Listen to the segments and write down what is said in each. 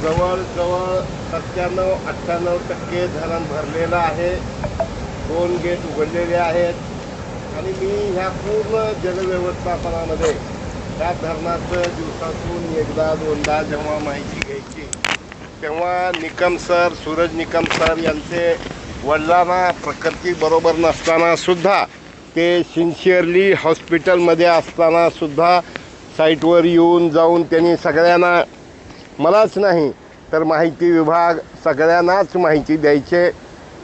जवळजवळ सत्त्याण्णव अठ्ठ्याण्णव टक्के धरण भरलेलं आहे. दोन गेट उघडलेले आहेत. आणि मी ह्या पूर्ण जलव्यवस्थापनामध्ये त्या धरणाचं दिवसातून एकदा दोनदा जेव्हा माहिती घ्यायची तेव्हा निकम सर सूरज निकम सर यांचे वडिलांना प्रकृती बरोबर नसताना सुद्धा ते सिन्सिअरली हॉस्पिटलमध्ये असताना सुद्धा साईटवर येऊन जाऊन त्यांनी सगळ्यांना मलाच नाही तर माहिती विभाग सगळ्यांनाच माहिती द्यायचे.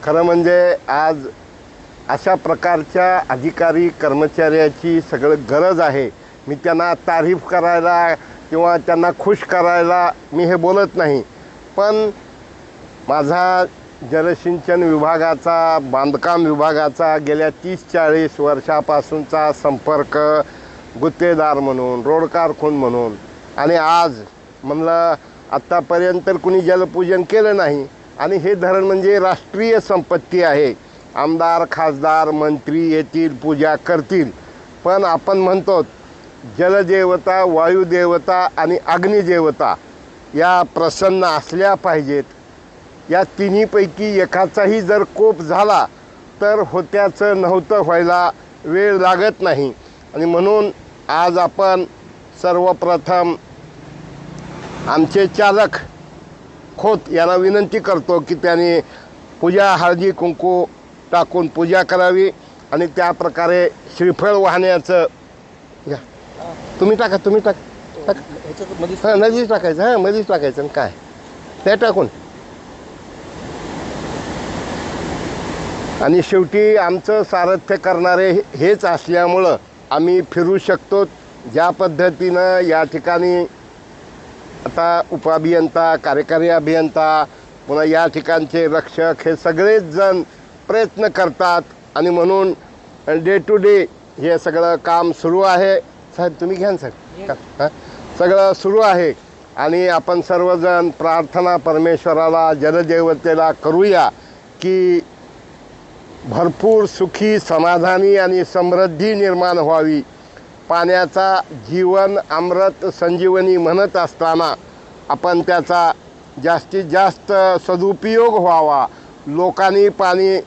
खरं म्हणजे आज अशा प्रकारच्या अधिकारी कर्मचाऱ्याची सगळं गरज आहे. मी त्यांना तारीफ करायला किंवा त्यांना खुश करायला मी हे बोलत नाही. पण माझा जलसिंचन विभागाचा बांधकाम विभागाचा गेल्या तीस चाळीस वर्षापासूनचा संपर्क गुत्तेदार म्हणून रोडकारखून म्हणून आणि आज म्हणलं आत्तापर्यंत तर कुणी जलपूजन केलं नाही. आणि हे धरण म्हणजे राष्ट्रीय संपत्ती आहे. आमदार खासदार मंत्री येतील पूजा करतील. पण आपण म्हणतो जलदेवता वायुदेवता आणि अग्निदेवता या प्रसन्न असल्या पाहिजेत. या तिन्हीपैकी एकाचाही जर कोप झाला तर होत्याचं नव्हतं व्हायला वेळ लागत नाही. आणि म्हणून आज आपण सर्वप्रथम आमचे चालक खोत यांना विनंती करतो की त्यांनी पूजा हळदी कुंकू टाकून पूजा करावी आणि त्या प्रकारे श्रीफळ वाहण्याचं घ्या. तुम्ही टाका तुम्ही टाक. टाक. हां नदीच टाकायचं हां मध्येच टाकायचं आणि काय? ते टाकून. आणि शेवटी आमचं सारथ्य करणारे हेच असल्यामुळं आम्ही फिरू शकतो. ज्या पद्धतीनं या ठिकाणी आता उपअभियंता कार्यकारी अभियंता पुन्हा या ठिकाणचे रक्षक हे सगळेच जण प्रयत्न करतात आणि म्हणून डे टू डे हे सगळं काम सुरू आहे. साहेब तुम्ही घ्या ना सर सगळं सुरू आहे आणि आपण सर्वजण प्रार्थना परमेश्वराला जलदेवतेला करूया की भरपूर सुखी समाधानी आणि समृद्धी निर्माण व्हावी. पाण्याचा जीवन अमृत संजीवनी म्हणत असताना आपण त्याचा जास्तीत जास्त सदुपयोग व्हावा. लोकांनी पाणी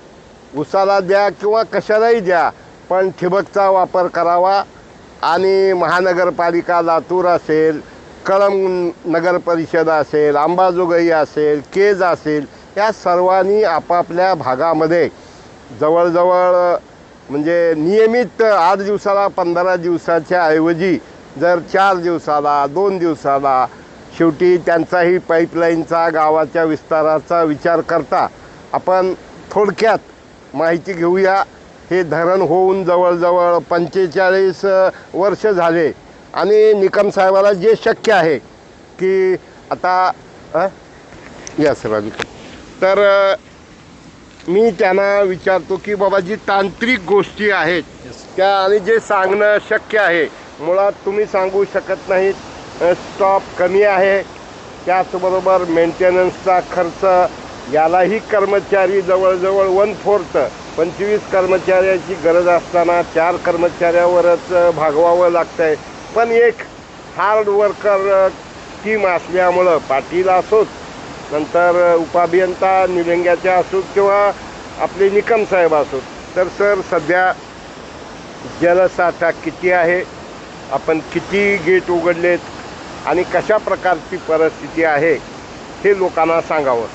उसाला द्या किंवा कशालाही द्या पण ठिबकचा वापर करावा. आणि महानगरपालिका लातूर असेल कळम नगर परिषद असेल अंबाजोगाई असेल केज असेल या सर्वांनी आपापल्या भागामध्ये जवळजवळ म्हणजे नियमित आठ दिवसाला पंधरा दिवसाच्या ऐवजी जर चार दिवसाला दोन दिवसाला शेवटी त्यांचाही पाईपलाईनचा गावाच्या विस्ताराचा विचार करता आपण थोडक्यात माहिती घेऊया. हे धरण होऊन जवळजवळ पंचेचाळीस वर्ष झाले आणि निकम साहेबाला जे शक्य आहे की आता या सर राजू तर मी त्यांना विचारतो की बाबा जी तांत्रिक गोष्टी आहेत त्या आणि जे सांगणं शक्य आहे मुळात तुम्ही सांगू शकत नाहीत. स्टॉप कमी आहे. त्याचबरोबर मेंटेनन्सचा खर्च यालाही कर्मचारी जवळजवळ वन फोर्थ पंचवीस कर्मचाऱ्याची गरज असताना चार कर्मचाऱ्यावरच भागवावं लागतं आहे पण एक हार्ड वर्कर टीम असल्यामुळं पाटील असोत नंतर उपाभियंता निलंग्याच्या असोत किंवा आपले निकम साहेब असोत. तर सर सध्या जलसाठा किती आहे? आपण किती गेट उघडलेत? आणि कशा प्रकारची परिस्थिती आहे? हे लोकांना सांगावं.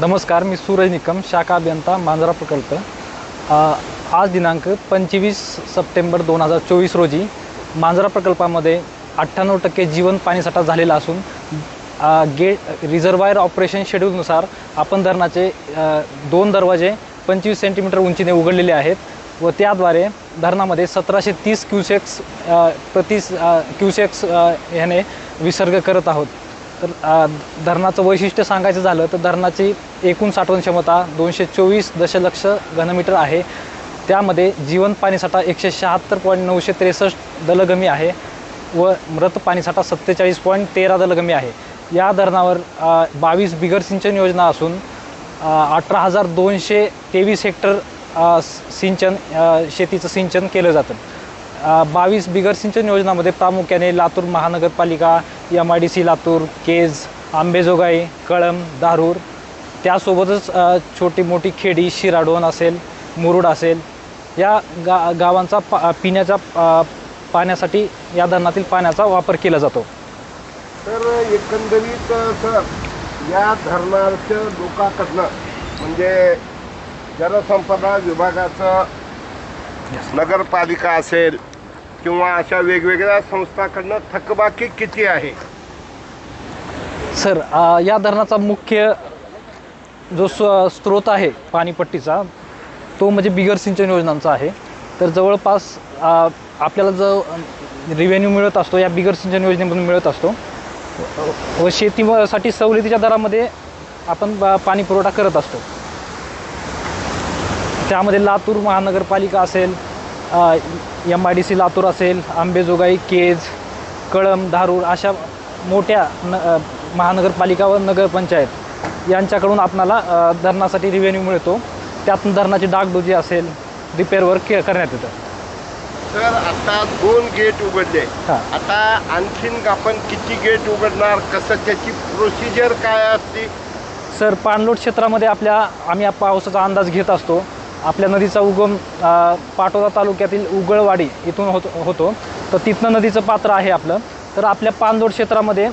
नमस्कार मी सूरज निकम शाखा अभियंता मांजरा प्रकल्प. आज दिनांक पंचवीस सप्टेंबर दोन हजार चोवीस रोजी मांजरा प्रकल्पामध्ये अठ्ठ्याण्णव टक्के जीवन पाणीसाठा झालेला असून गेट रिझर्वायर ऑपरेशन शेड्यूलनुसार आपण धरणाचे दोन दरवाजे पंचवीस सेंटीमीटर उंचीने उघडलेले आहेत व त्याद्वारे धरणामध्ये सतराशे तीस क्युसेक्स प्रति क्युसेक्स ह्याने विसर्ग करत आहोत. तर धरणाचं वैशिष्ट्य सांगायचं झालं तर धरणाची एकूण साठवण क्षमता दोनशे चोवीस दशलक्ष घनमीटर आहे. त्यामध्ये जीवन पाणीसाठा एकशे शहात्तर पॉईंट नऊशे त्रेसष्ट दलगमी आहे व मृत पाणीसाठा सत्तेचाळीस पॉईंट तेरा दलगमी आहे. या धरणावर बावीस बिगर सिंचन योजना असून अठरा हजार दोनशे तेवीस हेक्टर सिंचन शेतीचं सिंचन केलं जातं. बावीस बिगर सिंचन योजनामध्ये प्रामुख्याने लातूर महानगरपालिका M I D C Latur Kaij Ambejogai Kalamb Dharur त्यासोबतच छोटी मोठी खेडी शिराडोन असेल मुरुड असेल या गा गावांचा पा पिण्याच्या पाण्यासाठी या धरणातील पाण्याचा वापर केला जातो. तर एकंदरीत सर या धरणार्थ लोकांकडनं म्हणजे जलसंपदा विभागाचं नगरपालिका असेल किंवा अशा वेगवेगळ्या संस्थाकडनं थकबाकी किती आहे? सर या धरणाचा मुख्य जो स्व स्रोत आहे पाणीपट्टीचा तो म्हणजे बिगर सिंचन योजनांचा आहे. तर जवळपास आपल्याला जो रिव्हेन्यू मिळत असतो या बिगर सिंचन योजनेमधून मिळत असतो. व शेतीसाठी सवलतीच्या दरामध्ये आपण पाणी पुरवठा करत असतो. त्यामध्ये लातूर महानगरपालिका असेल M I D C Latur असेल आंबेजोगाई केज कळम धारूर अशा मोठ्या न महानगरपालिका व नगरपंचायत यांच्याकडून आपणाला धरणासाठी रिव्हेन्यू मिळतो. त्यातून धरणाची डागडुजी असेल रिपेअर वर्क के करण्यात येतं. तर आता दोन गेट उघडले. हां. आता आणखीन आपण किती गेट उघडणार? कसं त्याची प्रोसिजर काय असते? सर पाणलोट क्षेत्रामध्ये आपल्या आम्ही या पावसाचा अंदाज घेत असतो. आपल्या नदीचा उगम अ, पाटोदा तालुक्यातील उगळवाडी इथून होत होतो. तर तिथनं नदीचं पात्र आहे आपलं. तर आपल्या पाणलोट क्षेत्रामध्ये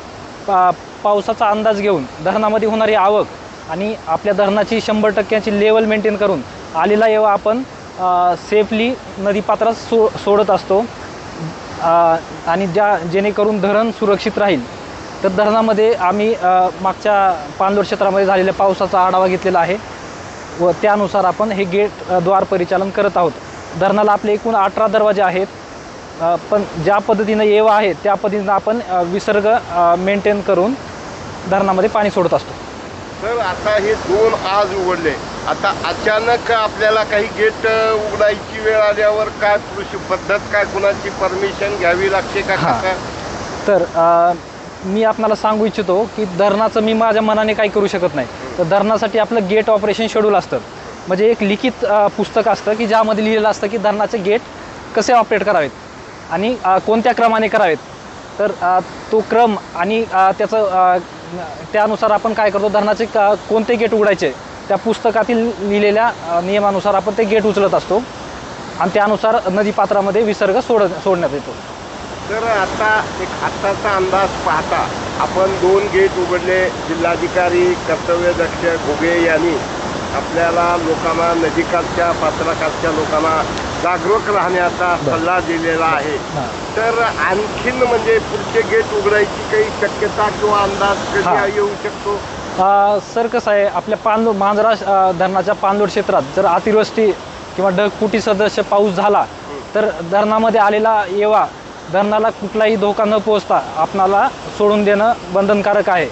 पा पावसाचा अंदाज घेऊन धरणामध्ये होणारी आवक आणि आपल्या धरणाची शंभर टक्क्याची लेवल मेंटेन करून आलेला येवा आपण सेफली नदीपात्रात सो सोडत असतो. आणि ज्या जेणेकरून धरण सुरक्षित राहील. तर धरणामध्ये आम्ही मागच्या पाणलोट क्षेत्रामध्ये झालेल्या पावसाचा आढावा घेतलेला आहे. व त्यानुसार आपण हे गेट द्वार परिचालन करत आहोत. धरणाला आपले एकूण अठरा दरवाजे आहेत. पण ज्या पद्धतीनं येवा आहे त्या पद्धतीनं आपण विसर्ग मेंटेन करून धरणामध्ये पाणी सोडत असतो. तर आता हे दोन आज उघडले. आता अचानक आपल्याला काही गेट उघडायची वेळ आल्यावर काय कृषी पद्धत काय कुणाची परमिशन घ्यावी लागते का हां. कसं? तर अ, मी आपणाला सांगू इच्छितो की धरणाचं मी माझ्या मनाने काही करू शकत नाही. तर धरणासाठी आपलं गेट ऑपरेशन शेड्यूल असतं. म्हणजे एक लिखित अ, पुस्तक असतं की ज्यामध्ये लिहिलेलं असतं की धरणाचे गेट कसे ऑपरेट करावेत आणि अ, कोणत्या क्रमाने करावेत. तर अ, तो क्रम आणि अ, त्याचं अ, त्यानुसार आपण काय करतो धरणाचे क- कोणते गेट उघडायचे त्या पुस्तकातील लिहिलेल्या नियमानुसार आपण ते गेट उचलत असतो. आणि त्यानुसार नदीपात्रामध्ये विसर्ग सोड सोडण्यात येतो. तर आता एक आत्ताचा अंदाज पाहता आपण दोन गेट उघडले. जिल्हाधिकारी कर्तव्यदक्ष घुगे यांनी आपल्याला लोकांना नदीकाठच्या पात्राकाठच्या लोकांना जागरूक राहण्याचा. सल्ला दिलेला आहे. तर आणखीन म्हणजे पुढचे गेट उघडायची काही शक्यता किंवा अंदाज कधी. येऊ शकतो? सर कसं आहे आपल्या पांदू मांजरा धरणाच्या पाणलोट क्षेत्रात जर अतिवृष्टी किंवा ढगफुटी सदस्य पाऊस झाला तर धरणामध्ये आलेला येवा धरणाला कुठलाही धोका न पोहोचता आपणाला सोडून देणं बंधनकारक आहे.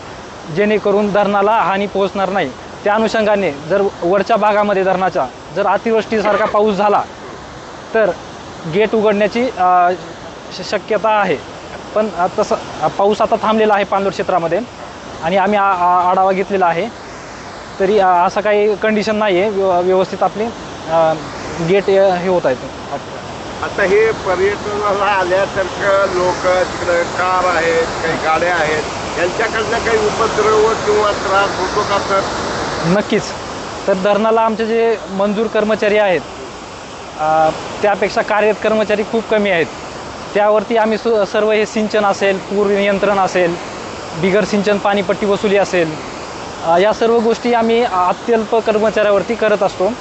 जेणेकरून धरणाला हानी पोहोचणार नाही. त्या अनुषंगाने जर वरच्या भागामध्ये धरणाच्या जर अतिवृष्टीसारखा पाऊस झाला तर गेट उघडण्याची श- शक्यता आहे. पण तसं पाऊस आता थांबलेला आहे पाणलोट क्षेत्रामध्ये. आणि आम्ही आ- आढावा घेतलेला आहे. तरी असं काही कंडिशन नाही आहे व्यव व्यवस्थित आपली गेट हे होत आहेत आता हे पर्यटनाला आल्यासारखं लोक तिकडे कार आहेत काही गाड्या आहेत. यांच्याकडनं काही उपद्रव किंवा त्रास होतो का सर? नक्कीच. तर धरणाला आमचे जे मंजूर कर्मचारी आहेत त्यापेक्षा कार्यरत कर्मचारी खूप कमी आहेत. त्यावरती आम्ही सु सर्व हे सिंचन असेल पूर नियंत्रण असेल बिगर सिंचन पाणीपट्टी वसुली असेल या सर्व गोष्टी आम्ही अत्यल्प कर्मचाऱ्यावरती करत असतो.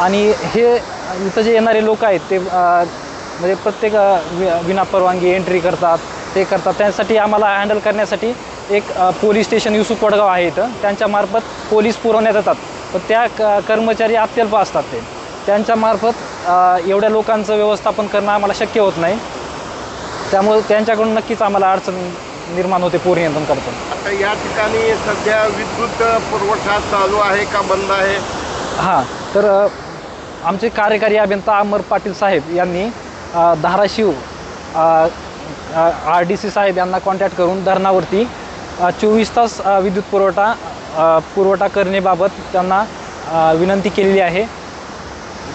आणि हे इथं जे येणारे लोक आहेत ते म्हणजे प्रत्येक वि विना परवानगी एंट्री करतात ते करतात. त्यासाठी आम्हाला हँडल करण्यासाठी एक पोलीस स्टेशन युसुफ वडगाव आहे इथं. त्यांच्यामार्फत पोलीस पुरवण्यात येतात. पण त्या क कर्मचारी अत्यल्प असतात ते. त्यांच्यामार्फत एवढ्या लोकांचं व्यवस्थापन करणं आम्हाला शक्य होत नाही. त्यामुळे त्यांच्याकडून नक्कीच आम्हाला अडचण निर्माण होते पूर नियंत्रण करतो आता या ठिकाणी सध्या विद्युत पुरवठा चालू आहे का बंद आहे? हां तर अ, आमचे कार्यकारी अभियंता अमर पाटील साहेब यांनी अ, धाराशिव आर डी सी साहेब यांना कॉन्टॅक्ट करून धरणावरती चोवीस तास अ, विद्युत पुरवठा अ, पुरवठा करण्याबाबत त्यांना अ, विनंती केलेली आहे.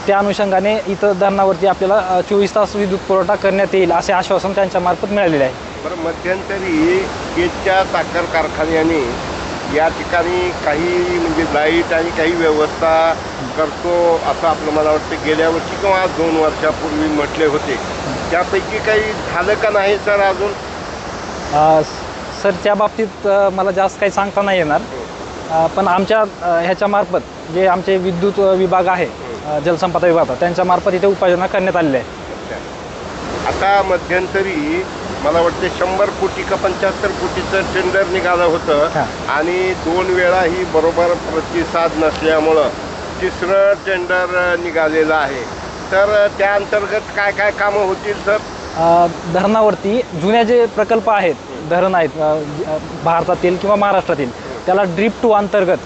त्या अनुषंगाने इथं धरणावरती आपल्याला चोवीस तास विद्युत पुरवठा करण्यात येईल असे आश्वासन त्यांच्यामार्फत मिळालेले आहे. बरं मध्यंतरी केजच्या साखर कारखान्याने या ठिकाणी काही म्हणजे लाइट आणि काही व्यवस्था करतो असं आपलं मला वाटतं. गेल्या वर्षी किंवा दोन वर्षापूर्वी म्हटले होते. त्यापैकी काही झालं का नाही सर अजून? सर त्या बाबतीत मला जास्त काही सांगता नाही येणार. अ, पण आमच्या ह्याच्यामार्फत जे आमचे विद्युत विभाग आहे अ, जलसंपदा विभाग त्यांच्या मार्फत इथे उपाययोजना करण्यात आलेल्या आहे आता मध्यंतरी मला वाटते शंभर कोटी का पंच्याहत्तर कोटीचं टेंडर निघालं होतं. आणि दोन वेळा ही बरोबर प्रतिसाद नसल्यामुळं तिसरं टेंडर निघालेलं आहे. तर त्या अंतर्गत काय काय कामं होतील सर? धरणावरती जुन्या जे प्रकल्प आहेत धरण आहेत भारतातील किंवा महाराष्ट्रातील त्याला ड्रीप टू अंतर्गत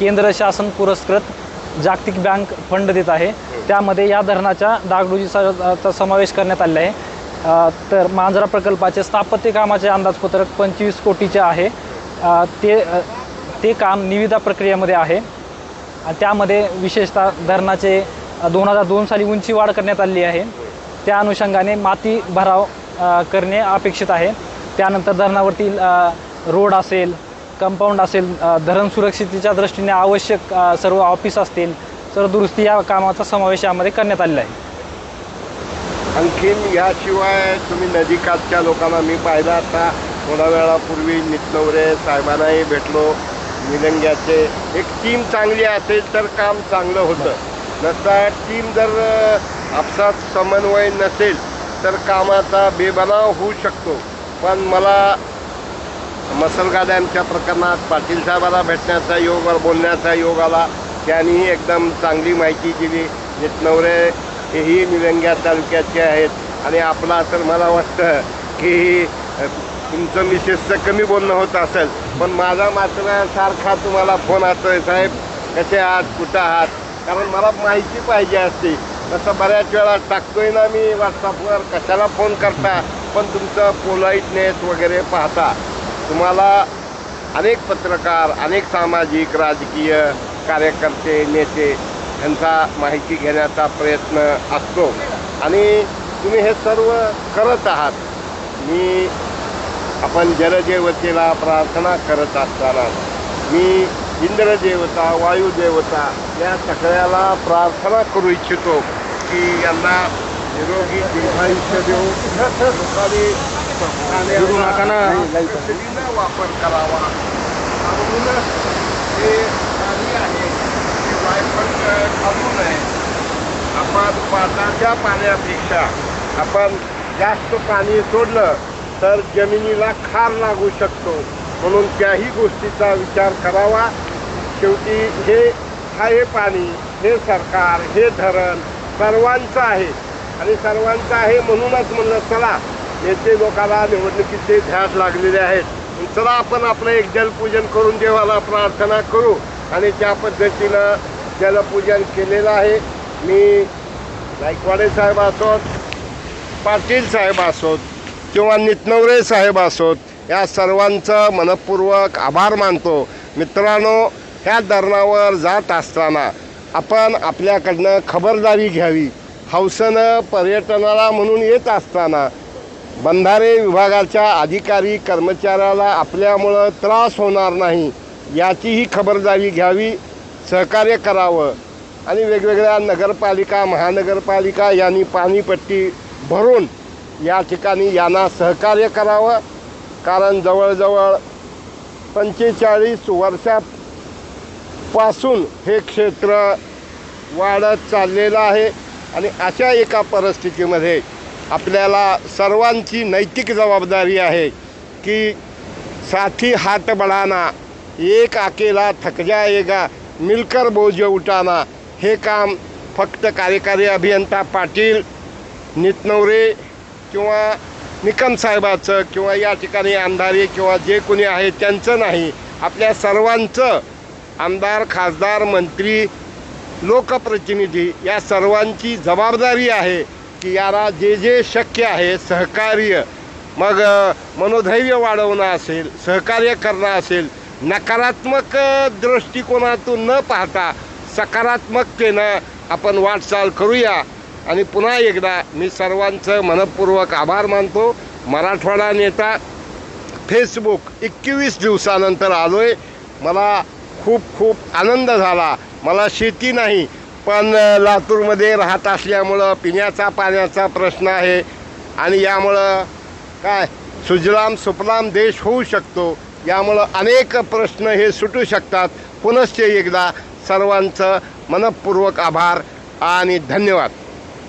केंद्र शासन पुरस्कृत जागतिक बँक फंड देत आहे. त्यामध्ये या धरणाच्या डागडुजीचा समावेश करण्यात आलेला आहे. तर मांजरा प्रकल्पाचे स्थापत्य कामाचे अंदाजपत्रक पंचवीस कोटीचे आहे. ते ते काम निविदा प्रक्रियेमध्ये आहे. त्यामध्ये विशेषतः धरणाचे दोन हजार दोन साली उंची वाढ करण्यात आली आहे. त्या अनुषंगाने माती भराव करणे अपेक्षित आहे. त्यानंतर धरणावरती रोड असेल कंपाऊंड असेल धरण सुरक्षितेच्या दृष्टीने आवश्यक सर्व ऑफिस असतील सर्व दुरुस्ती या कामाचा समावेश यामध्ये करण्यात आलेला आहे. आणखीन याशिवाय तुम्ही नदीकाठच्या लोकांना मी पाहिलं आता. थोड्या वेळापूर्वी नितनवरे साहेबांनाही भेटलो निलंग्याचे. एक टीम चांगली असेल तर काम चांगलं होतं. नसता टीम जर आपसात समन्वय नसेल तर कामाचा बेबनाव होऊ शकतो. पण मला मसलगा डॅमच्या प्रकरणात पाटील साहेबाला भेटण्याचा योग बोलण्याचा योग आला. त्यांनी एकदम चांगली माहिती दिली. नितनवरे हेही निलंग्या तालुक्याचे आहेत. आणि आपला तर मला वाटतं की तुमचं मिसेसचं कमी बोलणं होत असेल. पण माझा मात्र सारखा तुम्हाला फोन आहे साहेब कसे आहात? कुठं आहात? कारण मला माहिती पाहिजे असते. तसं बऱ्याच वेळा टाकतोय ना मी व्हॉट्सअपवर कशाला फोन करता? पण तुमचं पोलाईटनेस वगैरे पाहता. तुम्हाला अनेक पत्रकार अनेक सामाजिक राजकीय कार्यकर्ते नेते यांचा माहिती घेण्याचा प्रयत्न असतो. आणि तुम्ही हे सर्व करत आहात. मी आपण जलदेवतेला प्रार्थना करत असताना मी इंद्रदेवता वायुदेवता या सगळ्याला प्रार्थना करू इच्छितो की यांना निरोगी दीर्घायुष्य देऊ लोकांनी वापर करावा. म्हणूनच हे वायफट थांबू नये आपण पाटाच्या पाण्यापेक्षा आपण जास्त पाणी सोडलं तर जमिनीला खार लागू शकतो म्हणून त्याही गोष्टीचा विचार करावा शेवटी हे हे पाणी हे सरकार हे धरण सर्वांचं आहे आणि सर्वांचं आहे म्हणूनच म्हणलं चला येथे लोकांना निवडणुकीचे ध्यास लागलेले आहेत चला आपण आपलं एक जलपूजन करून देवाला प्रार्थना करू आणि त्या पद्धतीनं जलपूजन केलेलं आहे. मी गायकवाडे साहेब असोत पाटील साहेब असोत किंवा नितनवरे साहेब असोत या सर्वांचं मनपूर्वक आभार मानतो. मित्रांनो ह्या धरणावर जात असताना आपण आपल्याकडनं खबरदारी घ्यावी. हौसनं पर्यटनाला म्हणून येत असताना बंधारे विभागाच्या अधिकारी कर्मचाऱ्याला आपल्यामुळं त्रास होणार नाही याचीही खबरदारी घ्यावी. सहकार्य करावं. आणि वेगवेगळ्या नगरपालिका महानगरपालिका यांनी पाणीपट्टी भरून या ठिकाणी यांना सहकार्य करावं. कारण जवळजवळ पंचेचाळीस वर्षापासून हे क्षेत्र वाढत चाललेलं आहे. आणि अशा एका परिस्थितीमध्ये आपल्याला सर्वांची नैतिक जबाबदारी आहे की साथी हात बढ़ाना एक आकेला थक जाएगा मिलकर बोजे उठाना. हे काम फक्त कार्यकारी अभियंता पाटील नितनवरे किंवा निकम साहेबाचं किंवा या ठिकाणी अंधारे किंवा जे कोणी आहे त्यांचं नाही. आपल्या सर्वांचं आमदार खासदार मंत्री लोकप्रतिनिधी या सर्वांची जबाबदारी आहे की याला जे जे शक्य आहे सहकार्य. मग मनोधैर्य वाढवणं असेल सहकार्य करणं असेल नकारात्मक दृष्टिकोनातून न पाहता सकारात्मकतेनं आपण वाटचाल करूया. आणि पुन्हा एकदा मी सर्वांचं मनपूर्वक आभार मानतो. मराठवाडा नेता फेसबुक एकवीस दिवसानंतर आलो आहे मला खूप खूप आनंद झाला. मला शेती नाही पण लातूरमध्ये राहत असल्यामुळं पिण्याचा पाण्याचा प्रश्न आहे. आणि यामुळं काय सुजलाम सुफलाम देश होऊ शकतो. यामुळं अनेक प्रश्न हे सुटू शकतात. पुनश्च एकदा सर्वांचं मनपूर्वक आभार आणि धन्यवाद.